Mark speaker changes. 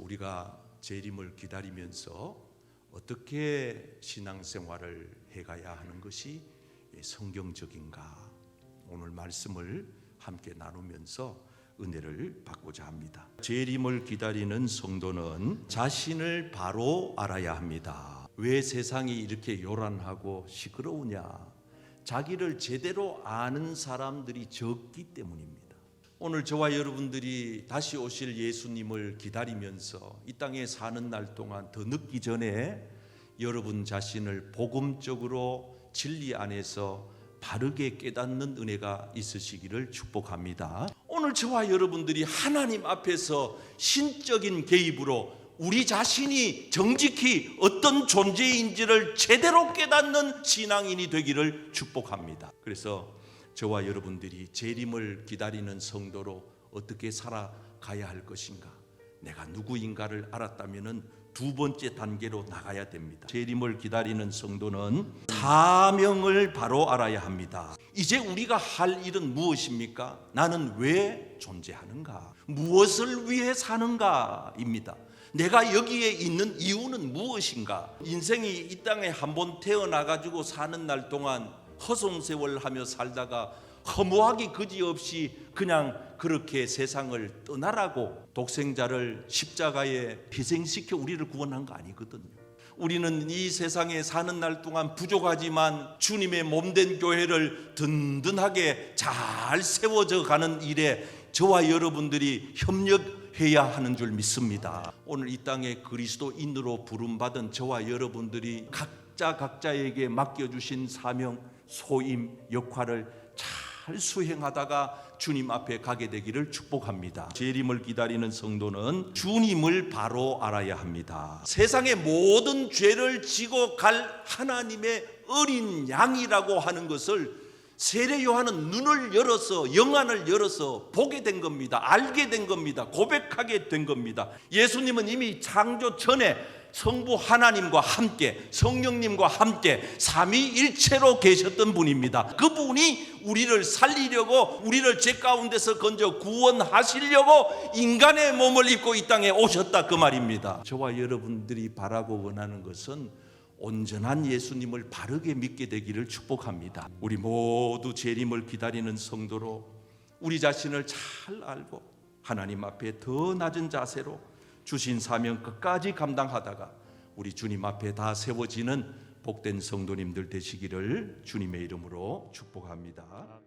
Speaker 1: 우리가 재림을 기다리면서 어떻게 신앙생활을 해가야 하는 것이 성경적인가 오늘 말씀을 함께 나누면서 은혜를 받고자 합니다. 재림을 기다리는 성도는 자신을 바로 알아야 합니다. 왜 세상이 이렇게 요란하고 시끄러우냐? 자기를 제대로 아는 사람들이 적기 때문입니다. 오늘 저와 여러분들이 다시 오실 예수님을 기다리면서 이 땅에 사는 날 동안 더 늦기 전에 여러분 자신을 복음적으로 진리 안에서 바르게 깨닫는 은혜가 있으시기를 축복합니다. 오늘 저와 여러분들이 하나님 앞에서 신적인 개입으로 우리 자신이 정직히 어떤 존재인지를 제대로 깨닫는 신앙인이 되기를 축복합니다. 그래서 저와 여러분들이 재림을 기다리는 성도로 어떻게 살아가야 할 것인가? 내가 누구인가를 알았다면은 두 번째 단계로 나가야 됩니다. 재림을 기다리는 성도는 사명을 바로 알아야 합니다. 이제 우리가 할 일은 무엇입니까? 나는 왜 존재하는가? 무엇을 위해 사는가입니다. 내가 여기에 있는 이유는 무엇인가? 인생이 이 땅에 한 번 태어나 가지고 사는 날 동안 허송세월하며 살다가 허무하기 그지없이 그냥 그렇게 세상을 떠나라고 독생자를 십자가에 희생시켜 우리를 구원한 거 아니거든요. 우리는 이 세상에 사는 날 동안 부족하지만 주님의 몸된 교회를 든든하게 잘 세워져 가는 일에 저와 여러분들이 협력해야 하는 줄 믿습니다. 오늘 이 땅에 그리스도인으로 부름받은 저와 여러분들이 각자 각자에게 맡겨주신 사명, 소임, 역할을 잘 수행하다가 주님 앞에 가게 되기를 축복합니다. 재림을 기다리는 성도는 주님을 바로 알아야 합니다. 세상의 모든 죄를 지고 갈 하나님의 어린 양이라고 하는 것을 세례 요한은 눈을 열어서 영안을 열어서 보게 된 겁니다. 알게 된 겁니다. 고백하게 된 겁니다. 예수님은 이미 창조 전에 성부 하나님과 함께 성령님과 함께 삼위일체로 계셨던 분입니다. 그분이 우리를 살리려고 우리를 죄 가운데서 건져 구원하시려고 인간의 몸을 입고 이 땅에 오셨다 그 말입니다. 저와 여러분들이 바라고 원하는 것은 온전한 예수님을 바르게 믿게 되기를 축복합니다. 우리 모두 재림을 기다리는 성도로 우리 자신을 잘 알고 하나님 앞에 더 낮은 자세로 주신 사명 끝까지 감당하다가 우리 주님 앞에 다 세워지는 복된 성도님들 되시기를 주님의 이름으로 축복합니다.